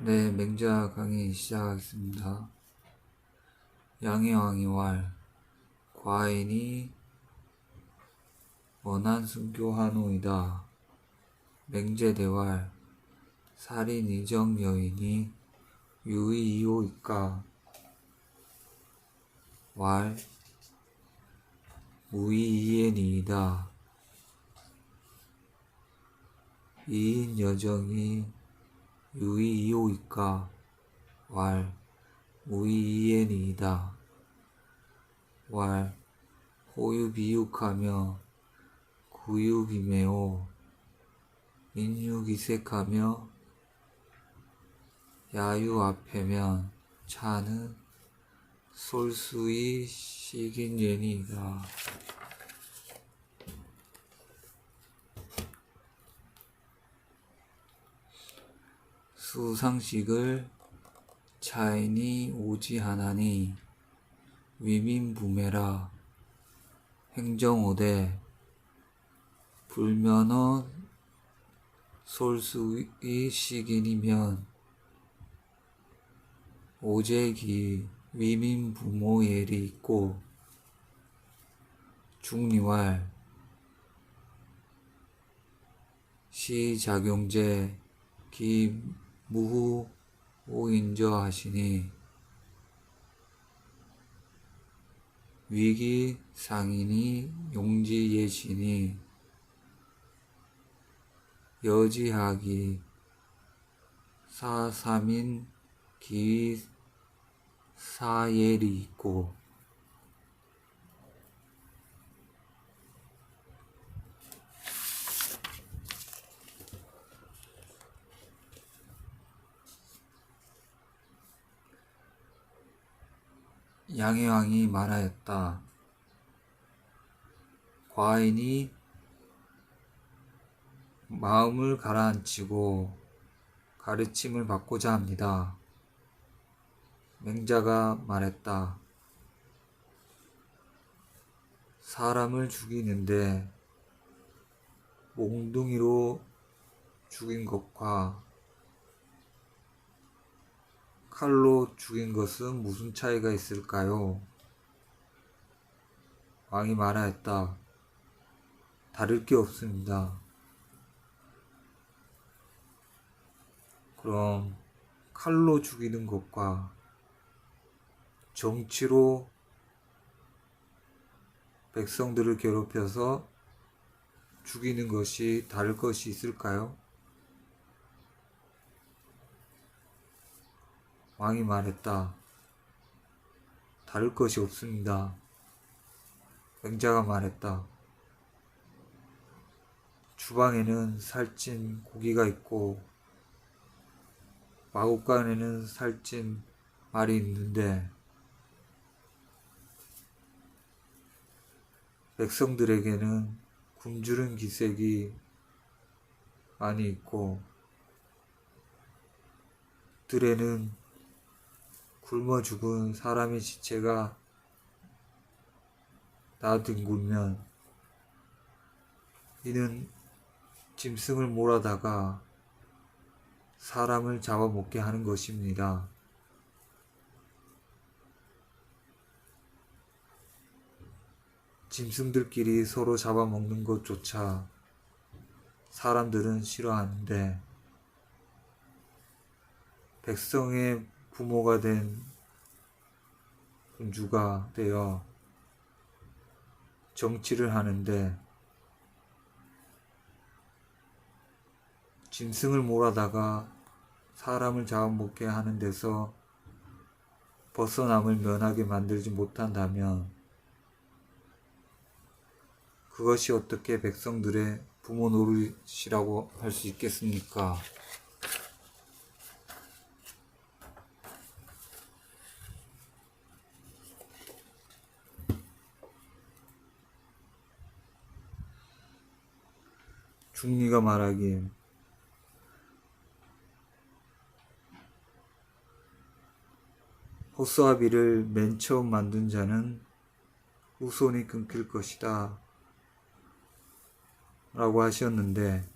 네, 맹자 강의 시작하겠습니다. 양해왕이 왈, 과인이 원한 순교한호이다. 맹제대왈, 살인 이정 여인이 유의이호이까. 왈, 무의이엔이이다. 이인 여정이 유의이호이까. 왈, 무의이엔이이다. 왈, 호유비육하며 구유비매오 인유기색하며 야유 앞에면 차는 솔수이 시긴 예니이다. 수상식을 차인이 오지하나니 위민부매라 행정오대 불면허 솔수의 시긴이면 오제기 위민부모 예리 있고 중리왈 시작용제 기 무후 오인저 하시니 위기 상인이 용지 예신이 여지하기 사삼인 기 사예리 있고 양해왕이 말하였다. 과인이 마음을 가라앉히고 가르침을 받고자 합니다. 맹자가 말했다. 사람을 죽이는데 몽둥이로 죽인 것과 칼로 죽인 것은 무슨 차이가 있을까요? 왕이 말하였다. 다를 게 없습니다. 그럼 칼로 죽이는 것과 정치로 백성들을 괴롭혀서 죽이는 것이 다를 것이 있을까요? 왕이 말했다. 다를 것이 없습니다. 맹자가 말했다. 주방에는 살찐 고기가 있고 마국간에는 살찐 말이 있는데 백성들에게는 굶주린 기색이 많이 있고 들에는 굶어 죽은 사람의 지체가 나뒹굴면 이는 짐승을 몰아다가 사람을 잡아먹게 하는 것입니다. 짐승들끼리 서로 잡아먹는 것조차 사람들은 싫어하는데 백성의 부모가 된 군주가 되어 정치를 하는데 짐승을 몰아다가 사람을 잡아먹게 하는 데서 벗어남을 면하게 만들지 못한다면 그것이 어떻게 백성들의 부모 노릇이라고 할 수 있겠습니까? 중리가 말하기에 호수아비를 맨 처음 만든 자는 후손이 끊길 것이다. 라고 하셨는데,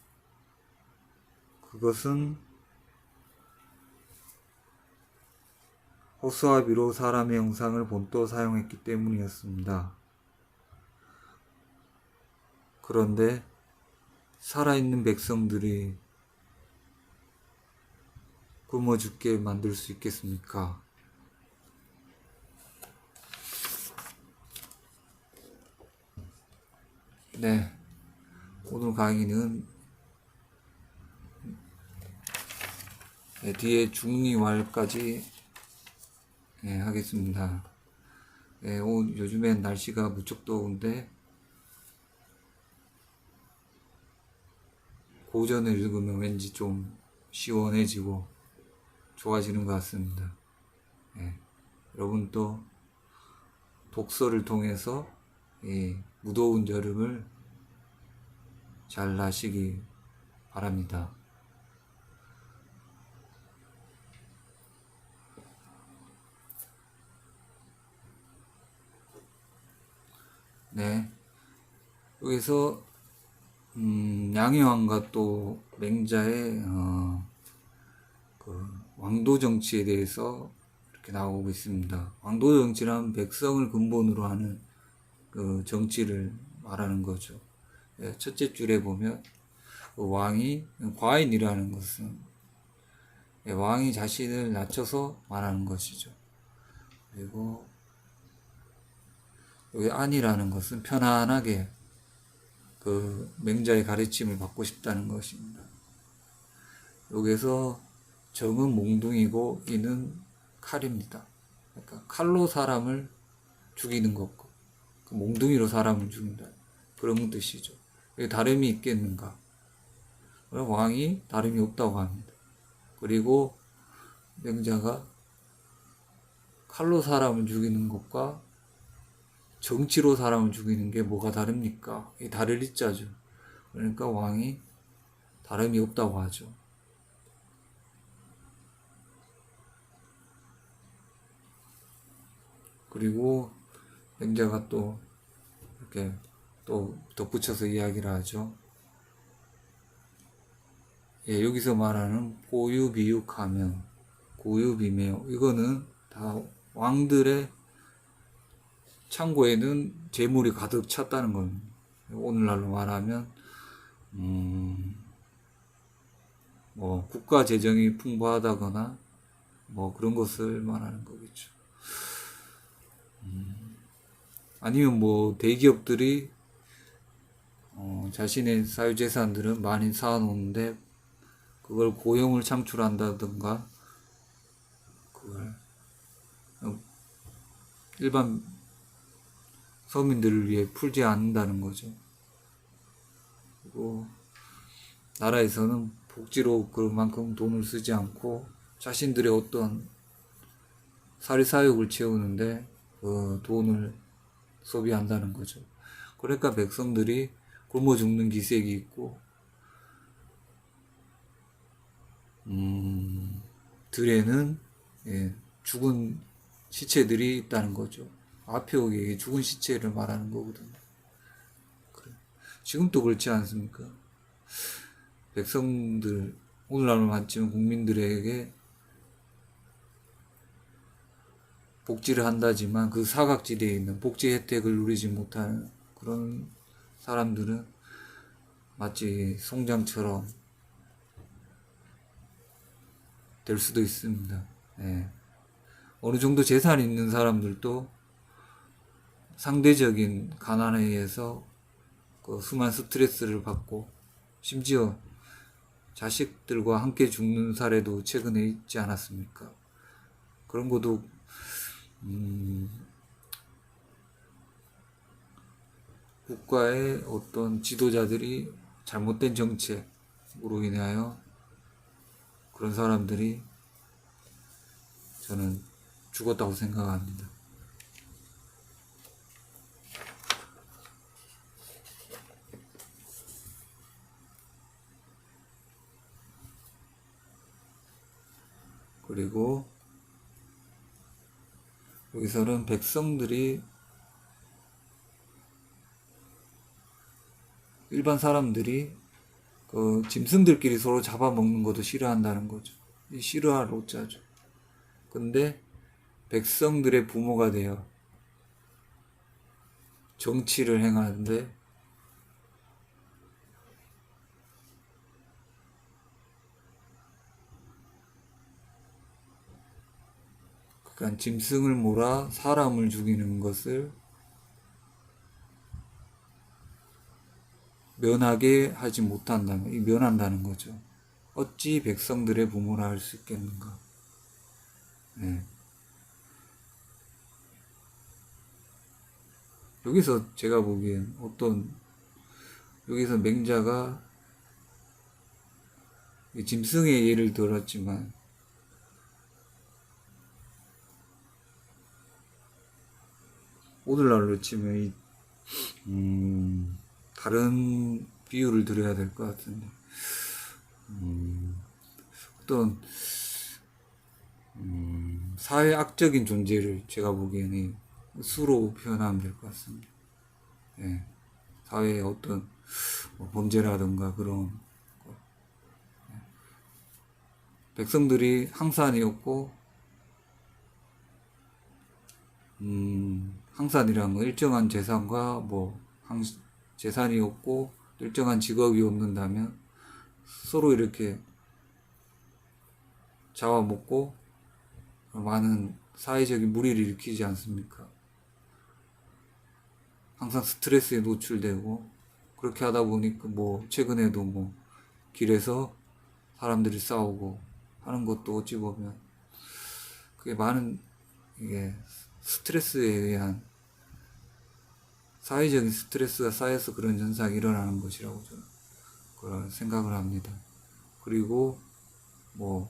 그것은 호수아비로 사람의 형상을 본떠 사용했기 때문이었습니다. 그런데 살아있는 백성들이 굶어 죽게 만들 수 있겠습니까? 네. 오늘 강의는 네, 뒤에 중리왈까지 네, 하겠습니다. 네, 오늘 요즘엔 날씨가 무척 더운데 고전을 읽으면 왠지 좀 시원해지고 좋아지는 것 같습니다. 네, 여러분 또 독서를 통해서 이 무더운 여름을 잘 나시기 바랍니다. 네. 여기서 음, 양의왕과 또 맹자의 어, 그 왕도 정치에 대해서 이렇게 나오고 있습니다. 왕도 정치란 백성을 근본으로 하는 그 정치를 말하는 거죠. 예, 첫째 줄에 보면 그 왕이 과인이라는 것은 예, 왕이 자신을 낮춰서 말하는 것이죠. 그리고 여기 안이라는 것은 편안하게 그 맹자의 가르침을 받고 싶다는 것입니다. 여기서 정은 몽둥이고 이는 칼입니다. 그러니까 칼로 사람을 죽이는 것과 그 몽둥이로 사람을 죽인다. 그런 뜻이죠. 다름이 있겠는가? 왕이 다름이 없다고 합니다. 그리고 맹자가 칼로 사람을 죽이는 것과 정치로 사람을 죽이는 게 뭐가 다릅니까? 이 다를 이자죠. 그러니까 왕이 다름이 없다고 하죠. 그리고 맹자가 또 이렇게 또 덧붙여서 이야기를 하죠. 예, 여기서 말하는 고유비육하면 고유비매요. 이거는 다 왕들의 창고에는 재물이 가득 찼다는 겁니다. 오늘날로 말하면 음, 뭐 국가 재정이 풍부하다거나 뭐 그런 것을 말하는 거겠죠. 음, 아니면 뭐 대기업들이 어, 자신의 사유재산들은 많이 쌓아놓는데 그걸 고용을 창출한다든가 그걸 어, 일반 서민들을 위해 풀지 않는다는 거죠. 그리고 나라에서는 복지로 그만큼 돈을 쓰지 않고 자신들의 어떤 사리사욕을 채우는데 그 돈을 소비한다는 거죠. 그러니까 백성들이 굶어 죽는 기색이 있고, 음, 들에는 예, 죽은 시체들이 있다는 거죠. 앞에 오기 죽은 시체를 말하는 거거든요. 그래. 지금도 그렇지 않습니까? 백성들, 오늘날로 봤지만 국민들에게 복지를 한다지만 그 사각지대에 있는 복지 혜택을 누리지 못하는 그런 사람들은 마치 송장처럼 될 수도 있습니다. 예. 어느 정도 재산이 있는 사람들도 상대적인 가난에 의해서 그 수많은 스트레스를 받고 심지어 자식들과 함께 죽는 사례도 최근에 있지 않았습니까? 그런 것도 음, 국가의 어떤 지도자들이 잘못된 정책으로 인하여 그런 사람들이 저는 죽었다고 생각합니다. 그리고 여기서는 백성들이 일반 사람들이 그 짐승들끼리 서로 잡아먹는 것도 싫어한다는 거죠. 이 싫어할 오자죠. 근데 백성들의 부모가 되어 정치를 행하는데 그러니까 짐승을 몰아 사람을 죽이는 것을 면하게 하지 못한다면 이 면한다는 거죠. 어찌 백성들의 부모라 할 수 있겠는가? 네. 여기서 제가 보기엔 어떤 여기서 맹자가 이 짐승의 예를 들었지만 오늘날로 치면 이, 음, 다른 비유를 드려야 될 것 같은데 음, 어떤 음, 사회 악적인 존재를 제가 보기에는 수로 표현하면 될 것 같습니다. 예, 사회의 어떤 뭐 범죄라든가 그런 것. 예. 백성들이 항산이었고 음, 항산이란 건 일정한 재산과 뭐 항, 재산이 없고 일정한 직업이 없는다면 서로 이렇게 잡아먹고 많은 사회적인 무리를 일으키지 않습니까? 항상 스트레스에 노출되고 그렇게 하다 보니까 뭐 최근에도 뭐 길에서 사람들이 싸우고 하는 것도 어찌 보면 그게 많은 이게 스트레스에 의한 사회적인 스트레스가 쌓여서 그런 현상이 일어나는 것이라고 저는 그런 생각을 합니다. 그리고 뭐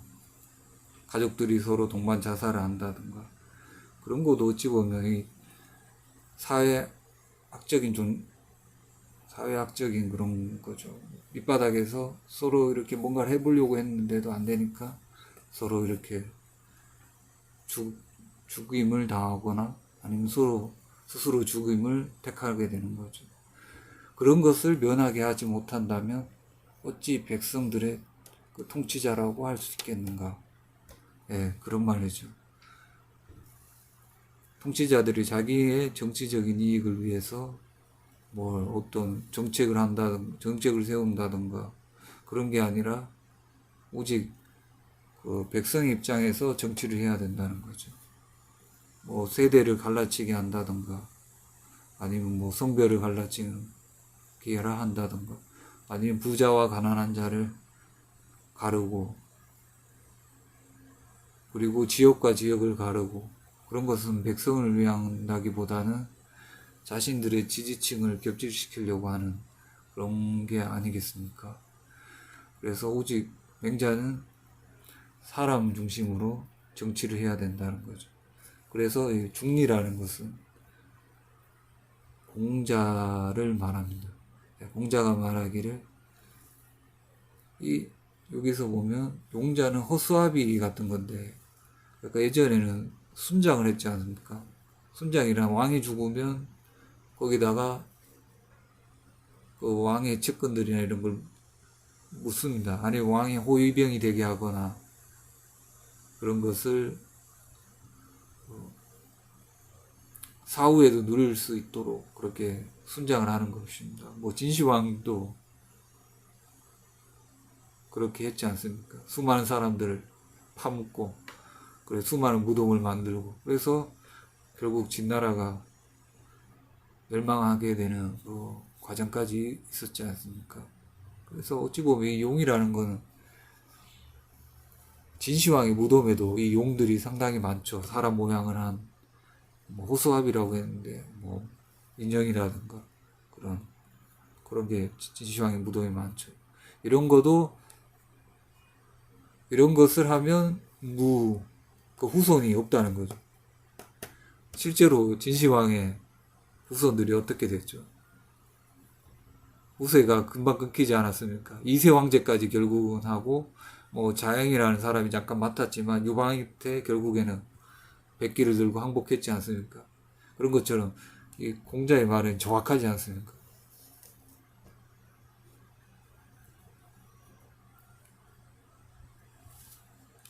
가족들이 서로 동반 자살을 한다든가 그런 것도 어찌 보면 이 사회학적인 좀 사회학적인 그런 거죠. 밑바닥에서 서로 이렇게 뭔가를 해보려고 했는데도 안 되니까 서로 이렇게 죽, 죽임을 당하거나 아니면 서로 스스로 죽임을 택하게 되는 거죠. 그런 것을 면하게 하지 못한다면 어찌 백성들의 그 통치자라고 할 수 있겠는가? 예, 그런 말이죠. 통치자들이 자기의 정치적인 이익을 위해서 뭐 어떤 정책을 한다든 정책을 세운다든가 그런 게 아니라 오직 그 백성 입장에서 정치를 해야 된다는 거죠. 뭐 세대를 갈라치게 한다든가 아니면 뭐 성별을 갈라치는 기회라 한다든가 아니면 부자와 가난한 자를 가르고 그리고 지역과 지역을 가르고 그런 것은 백성을 위한다기보다는 자신들의 지지층을 겹질시키려고 하는 그런 게 아니겠습니까? 그래서 오직 맹자는 사람 중심으로 정치를 해야 된다는 거죠. 그래서 이 중리라는 것은 공자를 말합니다. 네, 공자가 말하기를 이 여기서 보면 용자는 허수아비 같은 건데 그러니까 예전에는 순장을 했지 않습니까? 순장이란 왕이 죽으면 거기다가 그 왕의 측근들이나 이런 걸 묻습니다. 아니 왕이 호위병이 되게 하거나 그런 것을 어, 사후에도 누릴 수 있도록 그렇게 순장을 하는 것입니다. 뭐 진시황도 그렇게 했지 않습니까? 수많은 사람들을 파묻고 그래 수많은 무덤을 만들고 그래서 결국 진나라가 멸망하게 되는 그 과정까지 있었지 않습니까? 그래서 어찌 보면 이 용이라는 거는 진시황의 무덤에도 이 용들이 상당히 많죠. 사람 모양을 한 뭐 호수아비라고 했는데 뭐 인형이라든가 그런 그런 게 진시황의 무덤에 많죠. 이런 것도 이런 것을 하면 무, 그 후손이 없다는 거죠. 실제로 진시황의 후손들이 어떻게 됐죠? 후세가 금방 끊기지 않았습니까? 이세 황제까지 결국은 하고, 뭐, 자영이라는 사람이 잠깐 맡았지만, 유방이 때 결국에는 백기를 들고 항복했지 않습니까? 그런 것처럼, 이 공자의 말은 정확하지 않습니까?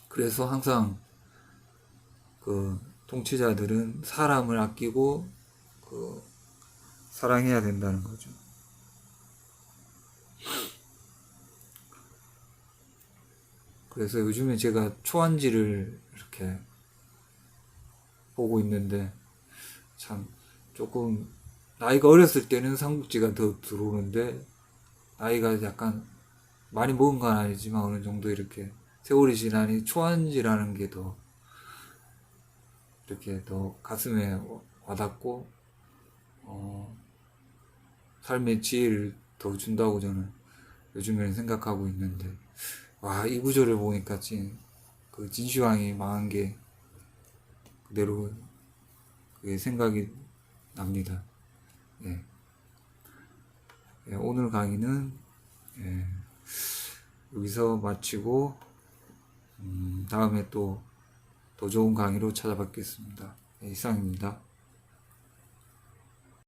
그래서 항상 그 통치자들은 사람을 아끼고 그 사랑해야 된다는 거죠. 그래서 요즘에 제가 초안지를 이렇게 보고 있는데 참 조금 나이가 어렸을 때는 삼국지가 더 들어오는데 나이가 약간 많이 먹은 건 아니지만 어느 정도 이렇게 세월이 지나니 초안지라는 게 더 이렇게 더 가슴에 와닿고 어, 삶의 지혜를 더 준다고 저는 요즘에는 생각하고 있는데 와 이 구절을 보니까 진, 그 진시황이 망한 게 그대로 그게 생각이 납니다. 예. 예, 오늘 강의는 예, 여기서 마치고 음, 다음에 또 더 좋은 강의로 찾아뵙겠습니다. 예, 이상입니다.